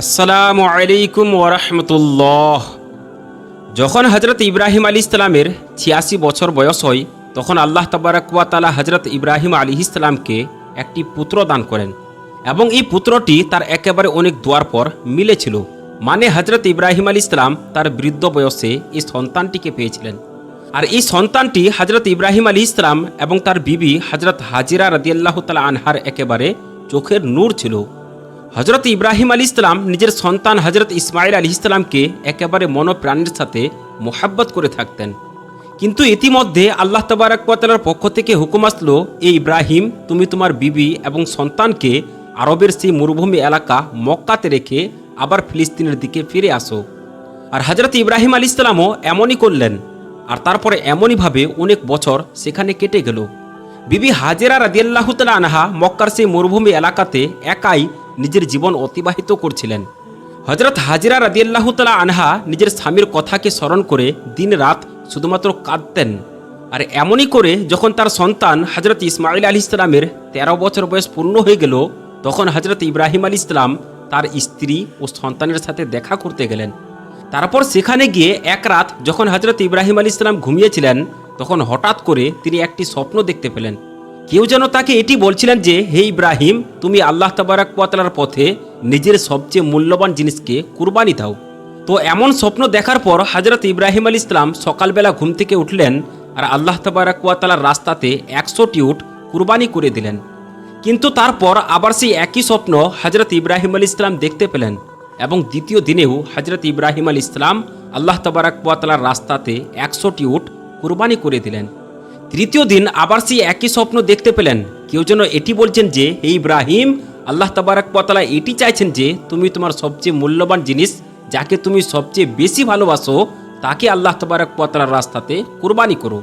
আসসালামু আলাইকুম ওরহমতুল্লাহ যখন হজরত ইব্রাহিম আলী ইসলামের ছিয়াশি বছর বয়স হয়, তখন আল্লাহ তাবারাকুয়াতালা হজরত ইব্রাহিম আলী ইসলামকে একটি পুত্র দান করেন এবং এই পুত্রটি তার একেবারে অনেক দোয়ার পর মিলেছিল মানে হজরত ইব্রাহিম আলী ইসলাম তার বৃদ্ধ বয়সে এই সন্তানটিকে পেয়েছিলেন। আর এই সন্তানটি হজরত ইব্রাহিম আলী ইসলাম এবং তার বিবি হজরত হাজিরা রদিয়াল্লাহ তালা আনহার একেবারে চোখের নূর ছিল। হজরত ইব্রাহিম আলী ইসলাম নিজের সন্তান হজরত ইসমাইল আলী ইসলামকে একেবারে মনোপ্রাণের সাথে মোহাব্বত করে থাকতেন। কিন্তু ইতিমধ্যে আল্লাহ তবারকালার পক্ষ থেকে হুকুম আসলো এই ইব্রাহিম, তুমি তোমার বিবি এবং সন্তানকে আরবের সেই মরুভূমি এলাকা মক্কাতে রেখে আবার ফিলিস্তিনের দিকে ফিরে আসো। আর হজরত ইব্রাহিম আলী ইসলামও এমনই করলেন। আর তারপরে এমনইভাবে অনেক বছর সেখানে কেটে গেল। বিবি হাজেরা রাদিয়াল্লাহ তালা আনহা মক্কার সেই মরুভূমি এলাকাতে একাই নিজের জীবন অতিবাহিত করছিলেন। হজরত হাজিরা রাদিয়াল্লাহ তালা আনহা নিজের স্বামীর কথাকে স্মরণ করে দিন রাত শুধুমাত্র কাঁদতেন। আর এমনই করে যখন তার সন্তান হজরত ইসমাইল আলী ইসলামের তেরো বছর বয়স পূর্ণ হয়ে গেল, তখন হজরত ইব্রাহিম আলী ইসলাম তার স্ত্রী ও সন্তানের সাথে দেখা করতে গেলেন। তারপর সেখানে গিয়ে এক রাত যখন হজরত ইব্রাহিম আলী ইসলাম ঘুমিয়েছিলেন, তখন হঠাৎ করে তিনি একটি স্বপ্ন দেখতে পেলেন। কেউ যেন তাকে এটি বলছিলেন যে, হে ইব্রাহিম, তুমি আল্লাহ তাবারাক পাতলার পথে নিজের সবচেয়ে মূল্যবান জিনিসকে কুরবানি দাও। তো এমন স্বপ্ন দেখার পর হজরত ইব্রাহিম আলী ইসলাম সকালবেলা ঘুম থেকে উঠলেন আর আল্লাহ তাবারাক পাতালার রাস্তাতে একশোটি উট কুরবানি করে দিলেন। কিন্তু তারপর আবার সেই একই স্বপ্ন হজরত ইব্রাহিম আলী ইসলাম দেখতে পেলেন এবং দ্বিতীয় দিনেও হজরত ইব্রাহিম আলী ইসলাম আল্লাহ তবারাক পাতালার রাস্তাতে একশোটি উট কুরবানি করে দিলেন। তৃতীয় দিন আবার সেই একই স্বপ্ন দেখতে পেলেন। কেউ যেন এটি বলছেন যে, হে ইব্রাহিম, আল্লাহ তবারাক পাতালা এটি চাইছেন যে, তুমি তোমার সবচেয়ে মূল্যবান জিনিস যাকে তুমি সবচেয়ে বেশি ভালোবাসো, তাকে আল্লাহ তবারাক পাতালার রাস্তাতে কুরবানি করো।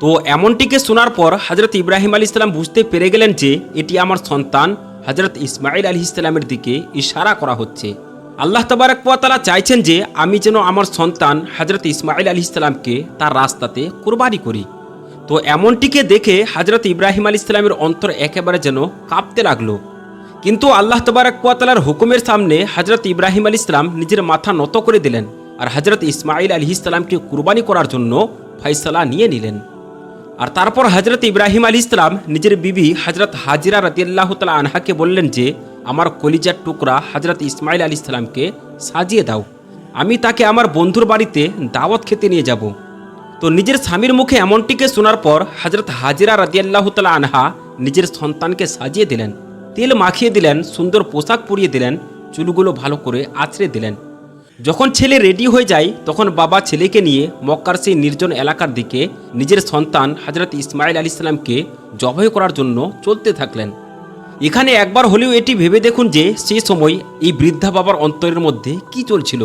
তো এমনটিকে শোনার পর হজরত ইব্রাহিম আলী ইসলাম বুঝতে পেরে গেলেন যে, এটি আমার সন্তান হজরত ইসমাইল আলী ইসলামের দিকে ইশারা করা হচ্ছে। আল্লাহ তবারক তালা চাইছেন যে, আমি যেন আমার সন্তান হজরত ইসমাইল আলী ইসলামকে তার রাস্তাতে কুরবানি করি। তো এমনটিকে দেখে হজরত ইব্রাহিম আলী ইসলামের অন্তর একেবারে যেন কাঁপতে লাগল। কিন্তু আল্লাহ তবারক তালার হুকুমের সামনে হজরত ইব্রাহিম আলী ইসলাম নিজের মাথা নত করে দিলেন আর হজরত ইসমাইল আলী ইসলামকে কুরবানি করার জন্য ফয়সলা নিয়ে নিলেন। আর তারপর হজরত ইব্রাহিম আলী ইসলাম নিজের বিবি হজরত হাজিরা রতিয়াল্লাহ তালা আনহাকে বললেন যে, আমার কলিজার টুকরা হজরত ইসমাইল আলী ইসলামকে সাজিয়ে দাও। আমি তাকে আমার বন্ধুর বাড়িতে দাওয়াত খেতে নিয়ে যাব। তো নিজের স্বামীর মুখে এমনটিকে শোনার পর হজরত হাজিরা রতিয়াল্লাহ তালা আনহা নিজের সন্তানকে সাজিয়ে দিলেন, তেল মাখিয়ে দিলেন, সুন্দর পোশাক পরিয়ে দিলেন, চুলগুলো ভালো করে আছড়ে দিলেন। যখন ছেলে রেডি হয়ে যায়, তখন বাবা ছেলেকে নিয়ে মক্কার সেই নির্জন এলাকার দিকে নিজের সন্তান হজরত ইসমাইল আলী ইসলামকে জবাই করার জন্য চলতে থাকলেন। এখানে একবার হলেও এটি ভেবে দেখুন যে সেই সময় এই বৃদ্ধা বাবার অন্তরের মধ্যে কি চলছিল।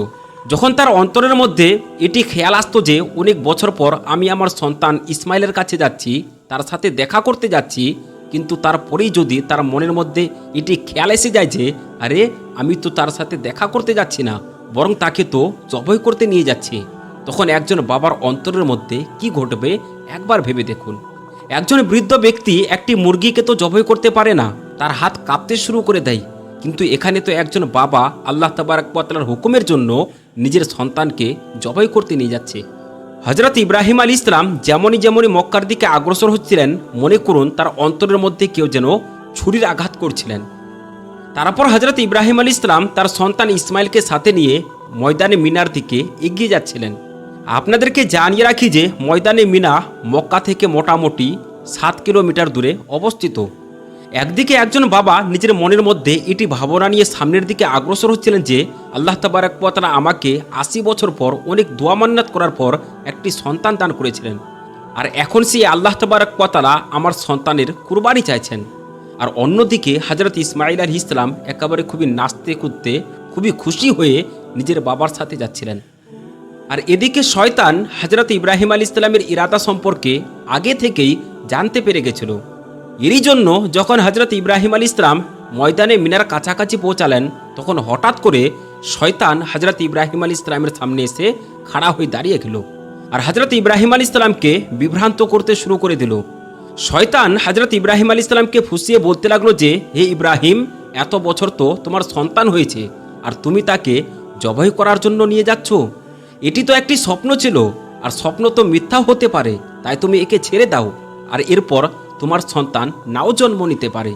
যখন তার অন্তরের মধ্যে এটি খেয়াল আসতো যে অনেক বছর পর আমি আমার সন্তান ইসমাইলের কাছে যাচ্ছি, তার সাথে দেখা করতে যাচ্ছি, কিন্তু তারপরেই যদি তার মনের মধ্যে এটি খেয়াল এসে যায় যে, আরে, আমি তো তার সাথে দেখা করতে যাচ্ছি না, বরং তাকে তো জবই করতে নিয়ে যাচ্ছে, তখন একজন বাবার অন্তরের মধ্যে কি ঘটবে একবার ভেবে দেখুন। একজন বৃদ্ধ ব্যক্তি একটি মুরগিকে তো জবই করতে পারে না, তার হাত কাঁপতে শুরু করে দেয়, কিন্তু এখানে তো একজন বাবা আল্লাহ তাবারকালার হুকুমের জন্য নিজের সন্তানকে জবাই করতে নিয়ে যাচ্ছে। হজরত ইব্রাহিম আলী ইসলাম যেমনই যেমনই মক্কার দিকে অগ্রসর হচ্ছিলেন, মনে করুন তার অন্তরের মধ্যে কেউ যেন ছুরির আঘাত করছিলেন। তারপর হজরত ইব্রাহিম আলী ইসলাম তার সন্তান ইসমাইলকে সাথে নিয়ে ময়দানে মিনার দিকে এগিয়ে যাচ্ছিলেন। আপনাদেরকে জানিয়ে রাখি যে ময়দানে মিনা মক্কা থেকে মোটামুটি সাত কিলোমিটার দূরে অবস্থিত। একদিকে একজন বাবা নিজের মনের মধ্যে এটি ভাবনা নিয়ে সামনের দিকে অগ্রসর হচ্ছিলেন যে আল্লাহ তাবারাকালা আমাকে আশি বছর পর অনেক দোয়া মান্নাত করার পর একটি সন্তান দান করেছিলেন। আর এখন সেই আল্লাহ তাবারাকালা আমার সন্তানের কুরবানি চাইছেন। আর অন্যদিকে হজরত ইসমাইল আলী ইসলাম একেবারে খুবই নাচতে কুদতে খুবই খুশি হয়ে নিজের বাবার সাথে যাচ্ছিলেন। আর এদিকে শয়তান হজরত ইব্রাহিম আলী ইসলামের ইরাদা সম্পর্কে আগে থেকেই জানতে পেরে গেছিল। এরই জন্য যখন হজরত ইব্রাহিম আলী ইসলাম ময়দানে মিনার কাছাকাছি পৌঁছালেন, তখন হঠাৎ করে শয়তান হজরত ইব্রাহিম আলী ইসলামের সামনে এসে খাড়া হয়ে দাঁড়িয়ে গেল আর হজরত ইব্রাহিম আলী ইসলামকে বিভ্রান্ত করতে শুরু করে দিল। শয়তান হজরত ইব্রাহিম আলী ইসলামকে ফুসিয়ে বলতে লাগল যে, হে ইব্রাহিম, এত বছর তো তোমার সন্তান হয়েছে, আর তুমি তাকে জবাই করার জন্য নিয়ে যাচ্ছ। এটি তো একটি স্বপ্ন ছিল, আর স্বপ্ন তো মিথ্যাও হতে পারে, তাই তুমি একে ছেড়ে দাও। আর এরপর তোমার সন্তান নাও জন্ম নিতে পারে।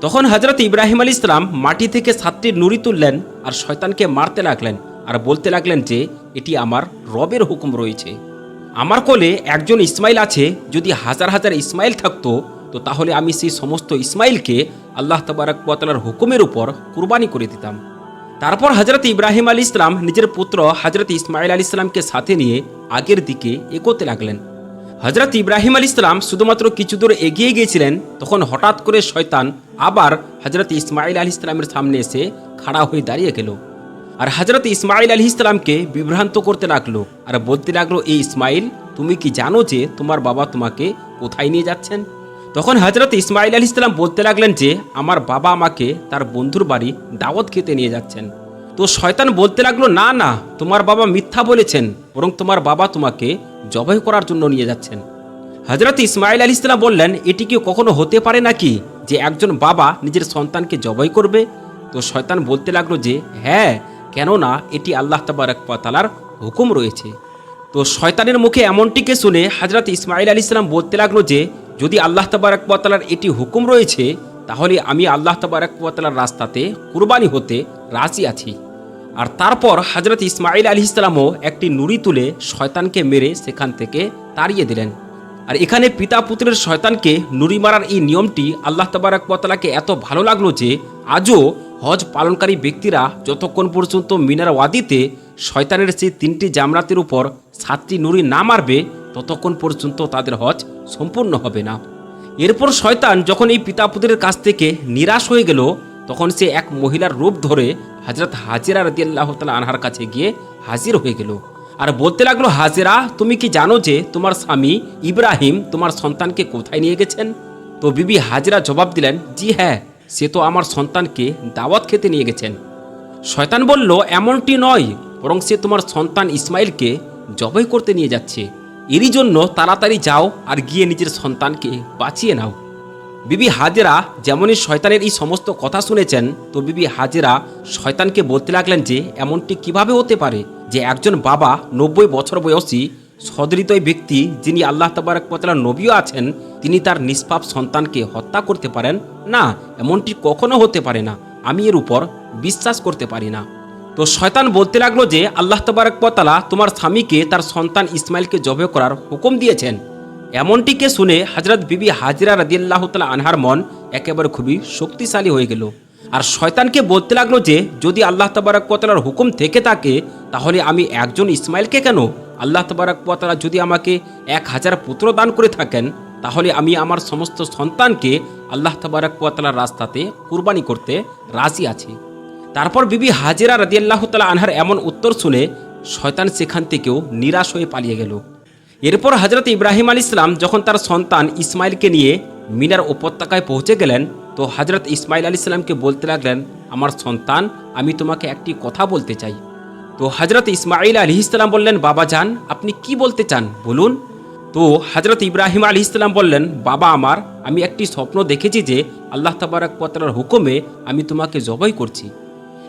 তখন হজরত ইব্রাহিম আলী ইসলাম মাটি থেকে সাতটি নুড়ি তুললেন আর শয়তানকে মারতে লাগলেন আর বলতে লাগলেন যে, এটি আমার রবের হুকুম রয়েছে। আমার কোলে একজন ইসমাইল আছে, যদি হাজার হাজার ইসমাইল থাকতো, তো তাহলে আমি সেই সমস্ত ইসমাইলকে আল্লাহ তবারকালার হুকুমের উপর কুরবানি করে দিতাম। তারপর হজরত ইব্রাহিম আলী ইসলাম নিজের পুত্র হজরত ইসমাইল আলী ইসলামকে সাথে নিয়ে আগের দিকে এগোতে লাগলেন। হজরত ইব্রাহিম আল ইসলাম শুধুমাত্র কিছু দূর এগিয়ে গিয়েছিলেন, তখন হঠাৎ করে শয়তান আবার হজরত ইসমাইল আলী ইসলামের সামনে এসে খাড়া হয়ে দাঁড়িয়ে গেল। আর হজরত ইসমাইল আলী ইসলামকে বিভ্রান্ত করতে লাগল আর বলতে লাগল এই ইসমাইল তুমি কি জানো যে তোমার বাবা তোমাকে কোথায় নিয়ে যাচ্ছেন? তখন হজরত ইসমাইল আলী ইসলাম বলতে লাগলেন যে, আমার বাবা আমাকে তার বন্ধুর বাড়ি দাওয়াত খেতে নিয়ে যাচ্ছেন। তো শয়তান বলতে লাগল, না না, তোমার বাবা মিথ্যা বলেছেন, বরং তোমার বাবা তোমাকে জবাই করার জন্য নিয়ে যাচ্ছেন। হজরত ইসমাইল আলী ইসলাম বললেন, এটি কি কখনো হতে পারে নাকি যে একজন বাবা নিজের সন্তানকে জবাই করবে? তো শয়তান বলতে লাগল যে হ্যাঁ কেননা এটি আল্লাহ তাবারকালার হুকুম রয়েছে। তো শয়তানের মুখে এমনটিকে শুনে হজরত ইসমাইল আলী ইসলাম বলতে লাগল যে, যদি আল্লাহ তাবারকালার এটি হুকুম রয়েছে, তাহলে আমি আল্লাহ তাবারকালার রাস্তাতে কুরবানি হতে রাজি আছি। আর তারপর হজরত ইসমাইল আলী ইসলামও একটি নুড়ি তুলে শয়তানকে মেরে সেখান থেকে তাড়িয়ে দিলেন। আর এখানে পিতা পুত্রের শয়তানকে নুড়ি মারার এই নিয়মটি আল্লাহ তাবারাকালাকে এত ভালো লাগল যে আজও হজ পালনকারী ব্যক্তিরা যতক্ষণ পর্যন্ত মিনার ওয়াদিতে শয়তানের সেই তিনটি জামরাতের উপর সাতটি নুড়ি না মারবে, ততক্ষণ পর্যন্ত তাদের হজ সম্পূর্ণ হবে না। এরপর শয়তান যখন এই পিতা পুত্রের কাছ থেকে নিরাশ হয়ে গেল, তখন সে এক মহিলার রূপ ধরে হজরত হাজিরা রদিয়াল্লাহ তালা আনহার কাছে গিয়ে হাজির হয়ে গেল। আর বলতে লাগল, হাজিরা, তুমি কি জানো যে তোমার স্বামী ইব্রাহিম তোমার সন্তানকে কোথায় নিয়ে গেছেন? তো বিবি হাজেরা জবাব দিলেন, জি হ্যাঁ সে তো আমার সন্তানকে দাওয়াত খেতে নিয়ে গেছেন। শয়তান বলল, এমনটি নয়, বরং সে তোমার সন্তান ইসমাইলকে জবাই করতে নিয়ে যাচ্ছে। এরই জন্য তাড়াতাড়ি যাও আর গিয়ে নিজের সন্তানকে বাঁচিয়ে নাও। বিবি হাজেরা যেমনই শয়তানের এই সমস্ত কথা শুনেছেন, তো বিবি হাজেরা শয়তানকে বলতে লাগলেন যে, এমনটি কীভাবে হতে পারে যে একজন বাবা নব্বই বছর বয়সী সদৃতই ব্যক্তি যিনি আল্লাহ তাবারকতালার নবীও আছেন, তিনি তার নিষ্পাপ সন্তানকে হত্যা করতে পারেন? না, এমনটি কখনো হতে পারে না। আমি এর উপর বিশ্বাস করতে পারি না। তো শয়তান বলতে লাগল যে, আল্লাহ তবারকতালা তোমার স্বামীকে, তার সন্তান ইসমাইলকে জবে করার হুকুম দিয়েছেন। এমনটিকে শুনে হজরত বিবি হাজিরা রাদিয়াল্লাহ তালা আনহার মন একেবারে খুবই শক্তিশালী হয়ে গেল। আর শয়তানকে বলতে লাগল যে, যদি আল্লাহ তবারকতালার হুকুম থেকে থাকে, তাহলে আমি একজন ইসমাইলকে কেন? আল্লাহ তবারকতালা যদি আমাকে এক হাজার পুত্র দান করে থাকেন, তাহলে আমি আমার সমস্ত সন্তানকে আল্লাহ তবারকতালার রাস্তাতে কুরবানি করতে রাজি আছি। তারপর বিবি হাজিরা রাদিয়াল্লাহ তালা আনহার এমন উত্তর শুনে শয়তান সেখান থেকেও নিরাশ হয়ে পালিয়ে গেল। এরপর হজরত ইব্রাহিম আলী ইসলাম যখন তার সন্তান ইসমাইলকে নিয়ে মিনার উপত্যকায় পৌঁছে গেলেন, তো হজরত ইসমাইল আলী ইসলামকে বলতে লাগলেন, আমার সন্তান, আমি তোমাকে একটি কথা বলতে চাই। তো হজরত ইসমাইল আলী ইসলাম বললেন, বাবা যান আপনি কি বলতে চান? বলুন। তো হজরত ইব্রাহিম আলী ইসলাম বললেন, বাবা আমার, আমি একটি স্বপ্ন দেখেছি যে আল্লাহ তাবারাক পতালার হুকুমে আমি তোমাকে জবাই করছি।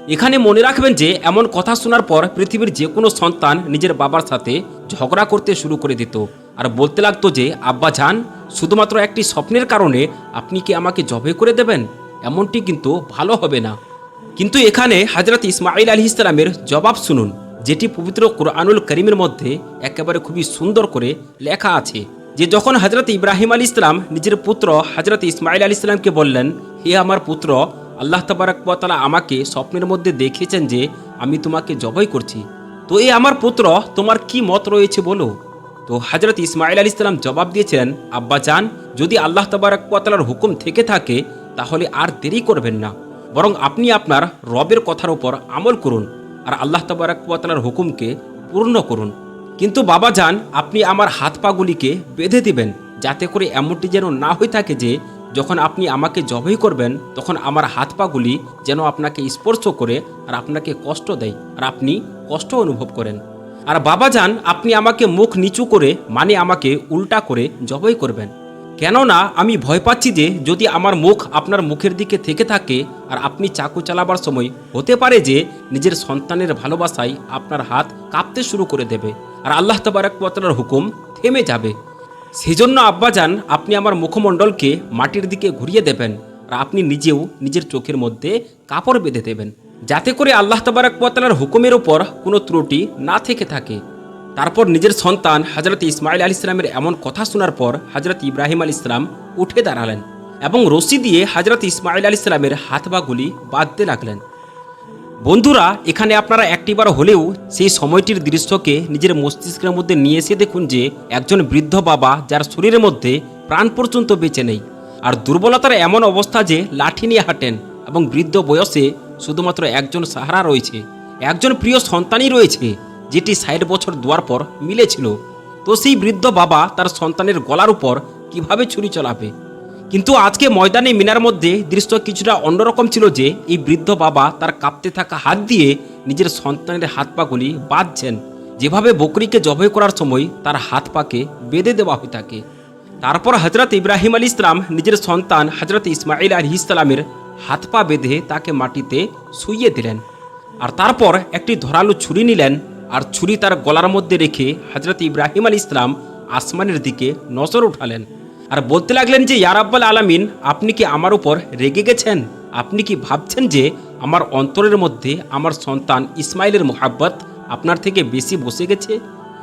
এখানে মনে রাখবেন যে, এমন কথা শোনার পর পৃথিবীর যে কোনো সন্তান নিজের বাবার সাথে ঝগড়া করতে শুরু করে দিত। আর বলতে লাগতো যে, আব্বা যান শুধুমাত্র একটি স্বপ্নের কারণে আপনি কি আমাকে জবে করে দেবেন? এমনটি কিন্তু ভালো হবে না। কিন্তু এখানে হজরত ইসমাইল আলী ইসলামের জবাব শুনুন, যেটি পবিত্র কোরআনুল করিমের মধ্যে একেবারে খুবই সুন্দর করে লেখা আছে, যে যখন হজরত ইব্রাহিম আলী ইসলাম নিজের পুত্র হজরত ইসমাইল আলী ইসলামকে বললেন, হে আমার পুত্র আল্লাহ তবারকতালা আমাকে স্বপ্নের মধ্যে দেখিয়েছেন যে আমি তোমাকে জবাই করছি। তো এই আমার পুত্র, তোমার কি মত রয়েছে বলো? তো হজরত ইসমাইল আলী ইসলাম জবাব দিয়েছিলেন, আব্বা চান যদি আল্লাহ তবারকতালার হুকুম থেকে থাকে, তাহলে আর দেরি করবেন না। বরং আপনি আপনার রবের কথার উপর আমল করুন আর আল্লাহ তবারকতালার হুকুমকে পূর্ণ করুন। কিন্তু বাবা যান আপনি আমার হাত পাগুলিকে বেঁধে দিবেন, যাতে করে এমনটি যেন না হয়ে থাকে যে যখন আপনি আমাকে জবাই করবেন, তখন আমার হাত পাগুলি যেন আপনাকে স্পর্শ করে আর আপনাকে কষ্ট দেয় আর আপনি কষ্ট অনুভব করেন। আর বাবা যান, আপনি আমাকে মুখ নিচু করে মানে আমাকে উল্টা করে জবাই করবেন। কেননা, আমি ভয় পাচ্ছি যে যদি আমার মুখ আপনার মুখের দিকে থেকে থাকে আর আপনি চাকু চালাবার সময়, হতে পারে যে নিজের সন্তানের ভালোবাসায় আপনার হাত কাঁপতে শুরু করে দেবে। আর আল্লাহ তবারকালার হুকুম থেমে যাবে। সেজন্য আব্বাজান, আপনি আমার মুখমণ্ডলকে মাটির দিকে ঘুরিয়ে দেবেন আর আপনি নিজেও নিজের চোখের মধ্যে কাপড় বেঁধে দেবেন, যাতে করে আল্লাহ তবারকালার হুকুমের ওপর কোনো ত্রুটি না থেকে থাকে। তারপর নিজের সন্তান হজরত ইসমাইল আল ইসলামের এমন কথা শোনার পর হজরত ইব্রাহিম আল ইসলাম উঠে দাঁড়ালেন এবং রশি দিয়ে হজরত ইসমাইল আলী ইসলামের হাত বা গুলি বাঁধতে লাগলেন। বন্ধুরা, এখানে আপনারা একটিবার হলেও সেই সময়টির দৃশ্যকে নিজের মস্তিষ্কের মধ্যে নিয়ে এসে দেখুন যে, একজন বৃদ্ধ বাবা যার শরীরের মধ্যে প্রাণ পর্যন্ত বেঁচে নেই। আর দুর্বলতার এমন অবস্থা যে, লাঠি নিয়ে হাঁটেন এবং বৃদ্ধ বয়সে শুধুমাত্র একজন সাহারা রয়েছে। একজন প্রিয় সন্তানই রয়েছে, যেটি ষাট বছর দুয়ার পর মিলেছিল। তো সেই বৃদ্ধ বাবা তার সন্তানের গলার উপর কীভাবে ছুরি চালাবে? কিন্তু আজকে ময়দানে মিনার মধ্যে দৃশ্য কিছুটা অন্যরকম ছিল যে এই বৃদ্ধ বাবা তার কাঁপতে থাকা হাত দিয়ে নিজের সন্তানের হাত পাগুলি বাঁধছেন। যেভাবে বকরিকে জবাই করার সময় তার হাত পাকে বেঁধে দেওয়া হয়ে থাকে। তারপর হজরত ইব্রাহিম আলী ইসলাম নিজের সন্তান হজরত ইসমাইল আলী ইসলামের হাত পা বেঁধে তাকে মাটিতে শুইয়ে দিলেন। আর তারপর একটি ধরালো ছুরি নিলেন আর ছুরি তার গলার মধ্যে রেখে হজরত ইব্রাহিম আলী ইসলাম আসমানের দিকে নজর উঠালেন। আর বলতে লাগলেন যে ইয়ারাব্বাল আলামিন, আপনি কি আমার উপর রেগে গেছেন? আপনি কি ভাবছেন যে, আমার অন্তরের মধ্যে আমার সন্তান ইসমাইলের মোহাব্বত আপনার থেকে বেশি বসে গেছে?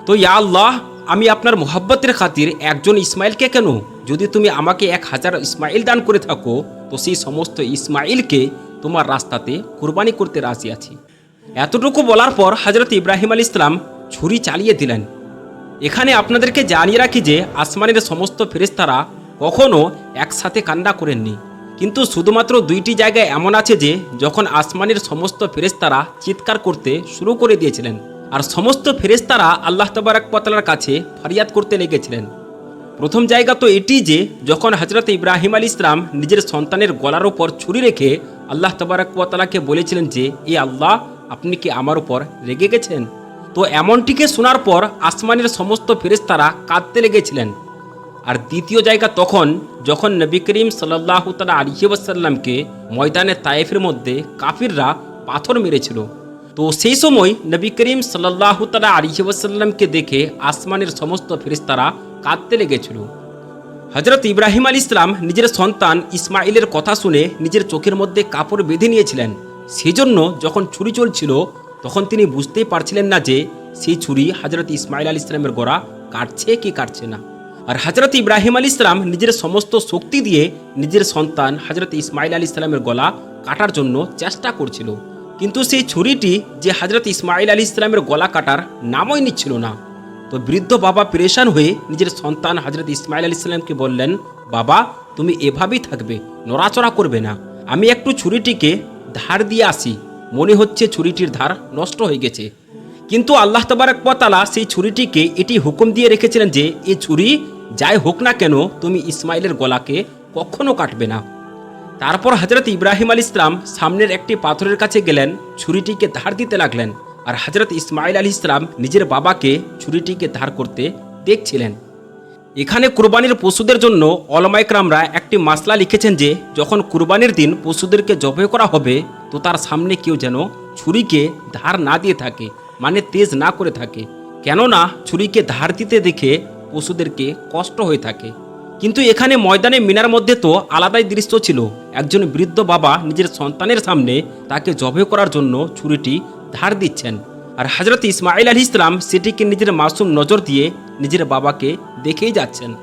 তো ইয়া আল্লাহ, আমি আপনার মোহাব্বতের খাতির একজন ইসমাইলকে কেন? যদি তুমি আমাকে এক হাজার ইসমাইল দান করে থাকো, তো সেই সমস্ত ইসমাইলকে তোমার রাস্তাতে কুরবানি করতে রাজি আছি। এতটুকু বলার পর হজরত ইব্রাহিম আল ইসলাম ছুরি চালিয়ে দিলেন। এখানে আপনাদেরকে জানিয়ে রাখি যে আসমানের সমস্ত ফেরেস্তারা কখনও একসাথে কান্না করেননি। কিন্তু শুধুমাত্র দুইটি জায়গায় এমন আছে যে, যখন আসমানের সমস্ত ফেরেস্তারা চিৎকার করতে শুরু করে দিয়েছিলেন, আর সমস্ত ফেরেস্তারা আল্লাহ তবারকপতলার কাছে ফরিয়াদ করতে লেগেছিলেন। প্রথম জায়গা তো এটি যে, যখন হজরত ইব্রাহিম আলী ইসলাম নিজের সন্তানের গলার ওপর ছুরি রেখে আল্লাহ তবারকপতলাকে বলেছিলেন যে, এ আল্লাহ, আপনি কি আমার উপর রেগে গেছেন? তো এমনটিকে শোনার পর আসমানের সমস্ত ফেরেস্তারা কাঁদতে লেগেছিলেন। আর দ্বিতীয় জায়গা তখন, যখন নবী করিম সাল্লাহ তালা আলিহাসাল্লামকে ময়দানে তায়েফের মধ্যে কাফিররা পাথর মেরেছিল। তো সেই সময় নবী করিম সাল্লাহ তালা আলিহাসাল্লামকে দেখে আসমানের সমস্ত ফেরেস্তারা কাঁদতে লেগেছিল। হজরত ইব্রাহিম আল ইসলাম নিজের সন্তান ইসমাইলের কথা শুনে নিজের চোখের মধ্যে কাপড় বেঁধে নিয়েছিলেন। সেজন্য যখন ছুরি চলছিল তখন তিনি বুঝতেই পারছিলেন না যে সেই ছুরি হজরত ইসমাইল আল ইসলামের গোড়া কাটছে কি কাটছে না। আর হজরত ইব্রাহিম আলী ইসলাম নিজের সমস্ত শক্তি দিয়ে নিজের সন্তান হজরত ইসমাইল আলী ইসলামের গলা কাটার জন্য চেষ্টা করছিল। কিন্তু সেই ছুরিটি যে হজরত ইসমাইল আলী ইসলামের গলা কাটার নামই নিচ্ছিল না। তো বৃদ্ধ বাবা পরেশান হয়ে নিজের সন্তান হজরত ইসমাইল আলী ইসলামকে বললেন, বাবা, তুমি এভাবেই থাকবে, নড়াচড়া করবে না। আমি একটু ছুরিটিকে ধার দিয়ে আসি। মনে হচ্ছে ছুরিটির ধার নষ্ট হয়ে গেছে। কিন্তু আল্লাহ তবারকতালা সেই ছুরিটিকে এটি হুকুম দিয়ে রেখেছিলেন যে এই ছুরি যাই হোক না কেন, তুমি ইসমাইলের গলাকে কখনো কাটবে না। তারপর হজরত ইব্রাহিম আলী ইসলাম সামনের একটি পাথরের কাছে গেলেন, ছুরিটিকে ধার দিতে লাগলেন। আর হজরত ইসমাইল আলী ইসলাম নিজের বাবাকে ছুরিটিকে ধার করতে দেখছিলেন। এখানে কুরবানির পশুদের জন্য অলমাইকরামরা একটি মাসলা লিখেছেন যে, যখন কুরবানির দিন পশুদেরকে জবে করা হবে, তো তার সামনে কেউ যেন ছুরিকে ধার না দিয়ে থাকে মানে তেজ না করে থাকে। কেননা, ছুরিকে ধার দিতে দেখে পশুদেরকে কষ্ট হয়ে থাকে। কিন্তু এখানে ময়দানে মিনার মধ্যে তো আলাদাই দৃশ্য ছিল। একজন বৃদ্ধ বাবা নিজের সন্তানের সামনে তাকে জবে করার জন্য ছুরিটি ধার দিচ্ছেন। আর হজরত ইসমাইল আলী ইসলাম সেটিকে নিজের মাসুম নজর দিয়ে নিজের বাবাকে দেখেই যাচ্ছেন।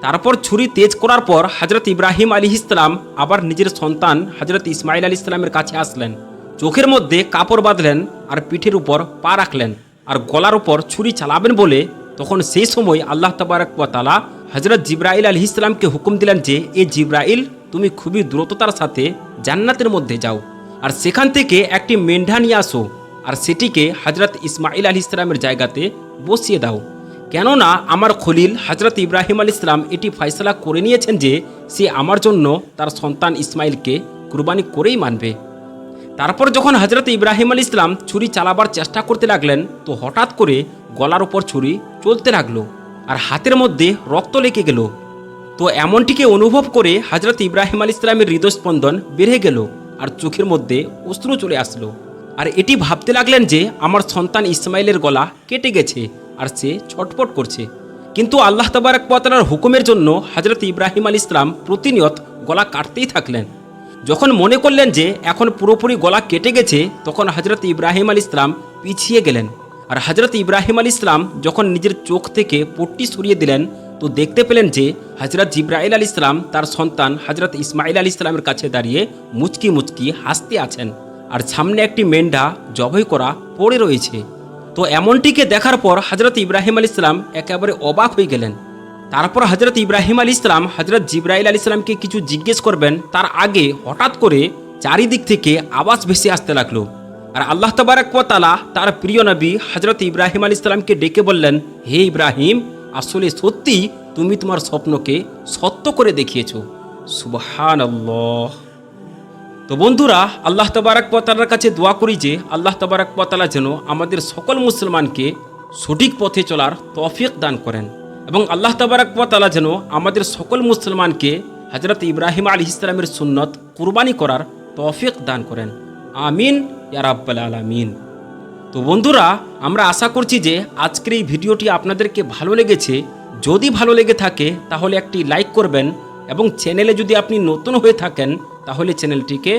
তারপর ছুরি তেজ করার পর হজরত ইব্রাহিম আলী ইসলাম আবার নিজের সন্তান হজরত ইসমাইল আলী ইসলামের কাছে আসলেন। চোখের মধ্যে কাপড় বাঁধলেন আর পিঠের উপর পা রাখলেন আর গলার উপর ছুরি চালাবেন বলে তখন সেই সময় আল্লাহ তাবারকালা হজরত জিব্রাইল আলী ইসলামকে হুকুম দিলেন যে, এ জিব্রাইল, তুমি খুবই দ্রুততার সাথে জান্নাতের মধ্যে যাও। আর সেখান থেকে একটি মেন্ঢা নিয়ে আসো। আর সেটিকে হজরত ইসমাইল আলী ইসলামের জায়গাতে বসিয়ে দাও। কেননা আমার খলিল হজরত ইব্রাহিম আল ইসলাম এটি ফয়সলা করে নিয়েছেন যে সে আমার জন্য তার সন্তান ইসমাইলকে কুরবানি করেই মানবে। তারপর যখন হজরত ইব্রাহিম আল ইসলাম ছুরি চালাবার চেষ্টা করতে লাগলেন, তো হঠাৎ করে গলার উপর ছুরি চলতে লাগল আর হাতের মধ্যে রক্ত লেগে গেল। তো এমনটিকে অনুভব করে হজরত ইব্রাহিম আল ইসলামের হৃদস্পন্দন বেড়ে গেল আর চোখের মধ্যে অশ্রু চলে আসলো। আর এটি ভাবতে লাগলেন যে আমার সন্তান ইসমাইলের গলা কেটে গেছে আর সে ছটপট করছে। কিন্তু আল্লাহ তবারক পতালার হুকুমের জন্য হজরত ইব্রাহিম আল ইসলাম প্রতিনিয়ত গলা কাটতেই থাকলেন। যখন মনে করলেন যে এখন পুরোপুরি গলা কেটে গেছে, তখন হজরত ইব্রাহিম আল ইসলাম পিছিয়ে গেলেন। আর হজরত ইব্রাহিম আল ইসলাম যখন নিজের চোখ থেকে পট্টি সরিয়ে দিলেন, তো দেখতে পেলেন যে হজরত জিব্রাইল আল ইসলাম তার সন্তান হজরত ইসমাইল আল ইসলামের কাছে দাঁড়িয়ে মুচকি মুচকি হাসতে আছেন। আর সামনে একটি মেন্ডা জবাই করা পড়ে রয়েছে। তো এমনটিকে দেখার পর হজরত ইব্রাহিম আল ইসলাম একেবারে অবাক হয়ে গেলেন। তারপর হজরত ইব্রাহিম আলী ইসলাম হজরত জিব্রাইল আলী ইসলামকে কিছু জিজ্ঞেস করবেন। তার আগে হঠাৎ করে চারিদিক থেকে আওয়াজ ভেসে আসতে লাগল। আর আল্লাহ তবারক তালা তার প্রিয় নবী হজরত ইব্রাহিম আলী ইসলামকে ডেকে বললেন, হে ইব্রাহিম, আসলে সত্যি তুমি তোমার স্বপ্নকে সত্য করে দেখিয়েছ। সুবহান আল্লাহ তো বন্ধুরা, আল্লাহ তবারক পতালার কাছে দোয়া করি যে, আল্লাহ তবারক পতালা যেন আমাদের সকল মুসলমানকে সঠিক পথে চলার তৌফিক দান করেন এবং আল্লাহ তবারক পতালা যেন আমাদের সকল মুসলমানকে হজরত ইব্রাহিম আলী ইসলামের সুন্নত কুরবানি করার তৌফিক দান করেন। আমিন ইয়ারাব্বাল আলামিন। তো বন্ধুরা, আমরা আশা করছি যে আজকের এই ভিডিওটি আপনাদেরকে ভালো লেগেছে। যদি ভালো লেগে থাকে, তাহলে একটি লাইক করবেন এবং চ্যানেলে যদি আপনি নতুন হয়ে থাকেন তাহলে চ্যানেলটিকে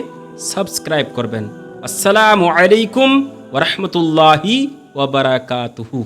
সাবস্ক্রাইব করবেন। আসসালামু আলাইকুম ওরহমতুল্লাহি ওবরাকাতুহু